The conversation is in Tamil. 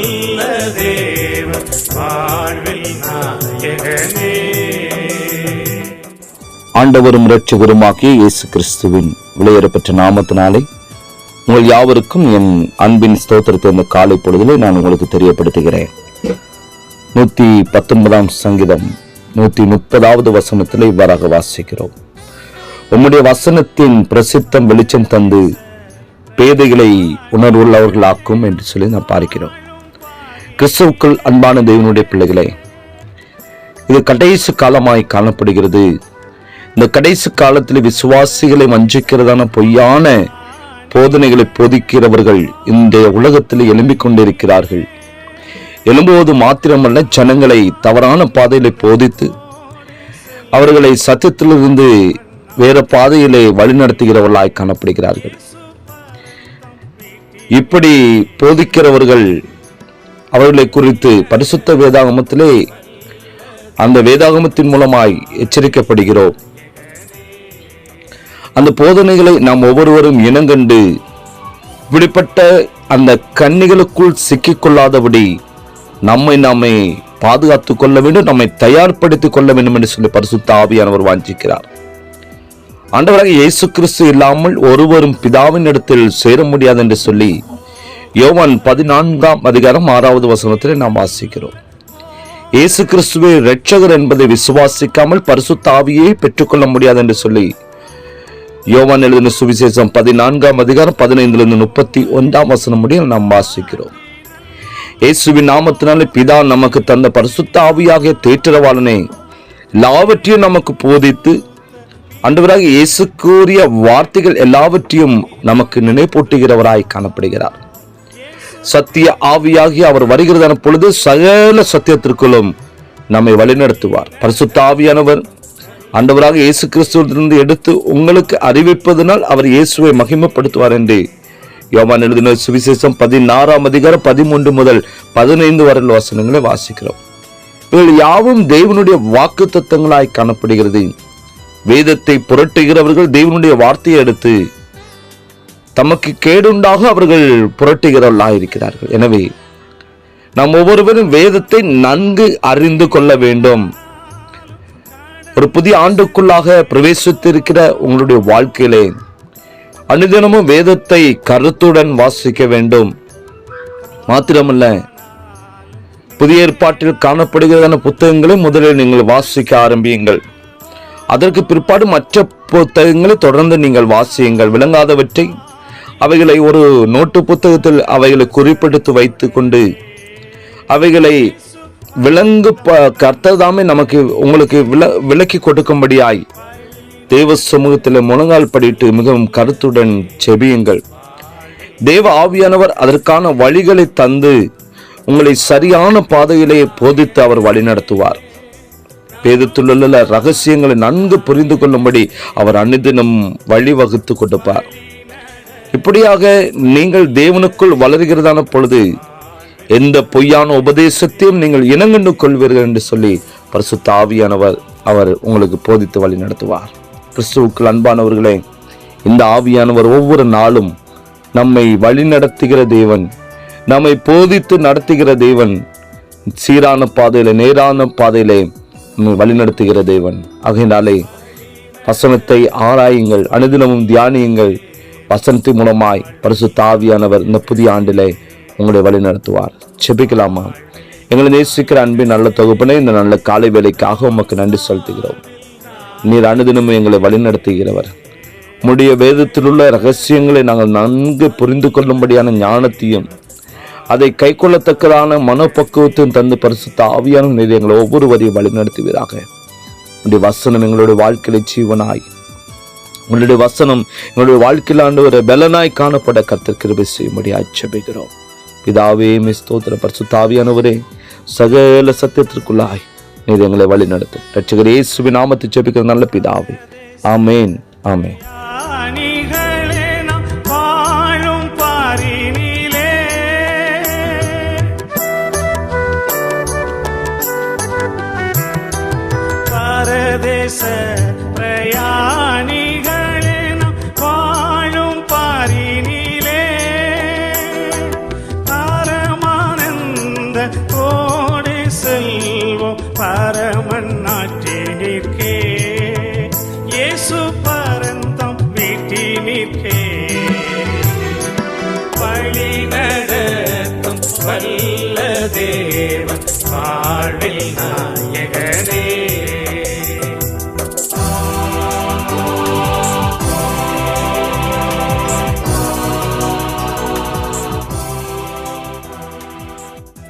நல்ல தேவன் வாழ்வில் நாயகனே. ஆண்டவரும் இரட்சகருமாகிய இயேசு கிறிஸ்துவின் விலையேறப்பெற்ற நாமத்தினாலே உங்கள் யாவருக்கும் என் அன்பின் ஸ்தோத்திரத்தை இந்த காலை பொழுதிலே நான் உங்களுக்கு தெரியப்படுத்துகிறேன். நூத்தி பத்தொன்பதாம் சங்கீதம் நூத்தி முப்பதாவது வசனத்தில் இவ்வாறாக வாசிக்கிறோம். உம்முடைய வசனத்தின் பிரசித்தம் வெளிச்சம் தந்து பேதைகளை உணர்வுள்ளவர்களாக்கும் என்று சொல்லி நான் பார்க்கிறோம். கிறிஸ்துவுக்குள் அன்பான தேவனுடைய பிள்ளைகளே இது கடைசி காலமாய் காணப்படுகிறது. இந்த கடைசி காலத்தில் விசுவாசிகளை வஞ்சிக்கிறதான பொய்யான போதனைகளை போதிக்கிறவர்கள் இந்த உலகத்தில் எழும்பிக் கொண்டிருக்கிறார்கள் எழும்புவது மாத்திரமல்ல ஜனங்களை தவறான பாதையிலே போதித்து அவர்களை சத்தியத்திலிருந்து வேற பாதையிலே வழிநடத்துகிறவர்களாய் காணப்படுகிறார்கள். இப்படி போதிக்கிறவர்கள் அவர்களை குறித்து பரிசுத்த வேதாகமத்திலே அந்த வேதாகமத்தின் மூலமாய் எச்சரிக்கப்படுகிறோம். அந்த போதனைகளை நாம் ஒவ்வொருவரும் இனங்கண்டு இப்படிப்பட்ட அந்த கன்னிகளுக்குள் சிக்கிக்கொள்ளாதபடி நம்மை நாமே பாதுகாத்துக் கொள்ள வேண்டும் நம்மை தயார்படுத்திக் கொள்ள வேண்டும் என்று சொல்லி பரிசுத்த ஆவியானவர் வாஞ்சிக்கிறார். ஆண்டவராக இயேசு கிறிஸ்து இல்லாமல் ஒருவரும் பிதாவின் இடத்தில் சேர முடியாது என்று சொல்லி யோவான் பதினான்காம் அதிகாரம் ஆறாவது வசனத்தில் நாம் வாசிக்கிறோம். இயேசு கிறிஸ்துவை ரட்சகர் என்பதை விசுவாசிக்காமல் பரிசுத்தாவியை பெற்றுக்கொள்ள முடியாது என்று சொல்லி யோவான் எழுதின சுவிசேஷம் பதினான்காம் அதிகாரம் பதினைந்திலிருந்து முப்பத்தி ஒன்றாம் வசனம் முடியும் நாம் வாசிக்கிறோம். இயேசுவின் நாமத்தினாலே பிதா நமக்கு தந்த பரிசுத்த ஆவியாகிய தேற்றரவாளனே எல்லாவற்றையும் நமக்கு போதித்து அன்றுவராக இயேசு கூறிய வார்த்தைகள் எல்லாவற்றையும் நமக்கு நினைப்பூட்டுகிறவராய் காணப்படுகிறார். சத்திய ஆவியாகி அவர் வருகிறதான பொழுது சகல சத்தியத்திற்குள்ளும் நம்மை வழிநடத்துவார். பரிசுத்த ஆவியானவர் ஆண்டவராக இயேசு கிறிஸ்துவிலிருந்து எடுத்து உங்களுக்கு அறிவிப்பதனால் அவர் இயேசுவை மகிமப்படுத்துவார் என்று. யோவான் எழுதின சுவிசேஷம் பதினாறாம் அதிகாரம் பதிமூன்று முதல் பதினைந்து வரையில் வசனங்களை வாசிக்கிறோம். இவர்கள் யாவும் தேவனுடைய வாக்கு தத்தங்களாய் காணப்படுகிறது. வேதத்தை புரட்டுகிறவர்கள் தேவனுடைய வார்த்தையை எடுத்து தமக்கு கேடுண்டாக அவர்கள் புரட்டுகிறவர்களாக இருக்கிறார்கள் எனவே நாம் ஒவ்வொருவரும் வேதத்தை நன்கு அறிந்து கொள்ள வேண்டும். ஒரு புதிய ஆண்டுக்குள்ளாக பிரவேசித்திருக்கிற உங்களுடைய வாழ்க்கையிலே அனுதினமும் வேதத்தை கருத்துடன் வாசிக்க வேண்டும். மாத்திரமல்ல புதிய ஏற்பாட்டில் காணப்படுகிறதான புத்தகங்களை முதலில் நீங்கள் வாசிக்க ஆரம்பியுங்கள். அதற்கு பிற்பாடு மற்ற புத்தகங்களை தொடர்ந்து நீங்கள் வாசியுங்கள். விளங்காதவற்றை அவைகளை ஒரு நோட்டு புத்தகத்தில் அவைகளை குறிப்பெடுத்து வைத்து கொண்டு அவைகளை விலங்கு ப- கர்த்ததாமே நமக்கு உங்களுக்கு வில விலக்கி கொடுக்கும்படியாய் தேவ சமூகத்தில் முழங்கால் படிட்டு மிகவும் கருத்துடன் செபியுங்கள். தேவ ஆவியானவர் அதற்கான வழிகளை தந்து உங்களை சரியான பாதையிலே போதித்து அவர் வழிநடத்துவார் வேதத்திலுள்ள ரகசியங்களை நன்கு புரிந்து கொள்ளும்படி அவர் அனுதினம் வழிவகுத்து கொடுப்பார். இப்படியாக நீங்கள் தேவனுக்குள் வளர்கிறதான பொழுது எந்த பொய்யான உபதேசத்தையும் நீங்கள் இனங்கண்டு கொள்வீர்கள் என்று சொல்லி பரிசுத்த ஆவியானவர் அவர் உங்களுக்கு போதித்து வழி நடத்துவார். கிறிஸ்துவுக்குள் அன்பானவர்களே இந்த ஆவியானவர் ஒவ்வொரு நாளும் நம்மை வழி நடத்துகிற தேவன் நம்மை போதித்து நடத்துகிற தேவன் சீரான பாதையில நேரான பாதையிலே நம்மை வழிநடத்துகிற தேவன். ஆகையினாலே வசனத்தை ஆராயுங்கள் அனுதினமும் தியானியுங்கள். வசனத்தின் மூலமாய் பரிசு தாவியானவர் இந்த புதிய ஆண்டிலே உங்களை வழி நடத்துவார். செபிக்கலாமா எங்களை நேசிக்கிற அன்பின் நல்ல தொகுப்பினை இந்த நல்ல காலை வேலைக்காக உமக்கு நன்றி செலுத்துகிறோம். நீர் அனுதினமும் எங்களை வழிநடத்துகிறவர் உம்முடைய வேதத்தில் உள்ள ரகசியங்களை நாங்கள் நன்கு புரிந்து கொள்ளும்படியான ஞானத்தையும் அதை கைக்கொள்ளத்தக்கதான மனப்பக்குவத்தையும் தந்து பரிசுத்த ஆவியான நீர் எங்களை ஒவ்வொருவரையும் வழிநடத்துவீராக உடைய வசனம் எங்களுடைய வாழ்க்கையில ஜீவனாய் உங்களுடைய வசனம் எங்களுடைய வாழ்க்கையில் ஆண்டு ஒரு பலனாய் காணப்பட கர்த்தர் கிருபை செய்யும்படி ஆட்சேபிக்கிறோம். பிதாவே மிஸ்தோத்திர பரிசுத்தாவியானவரே சகல சத்தியத்திற்குள்ளாய் நீர் எங்களை வழி நடத்தும். ரட்சகர் இயேசுவின் நாமத்தை ஜெபிக்கிற நல்ல பிதாவே. ஆமேன் ஆமேன். ஞானிகளே வீட்டினிற்கே வழி நடத்தும் வல்ல தேவன் வாழ்வில் நான்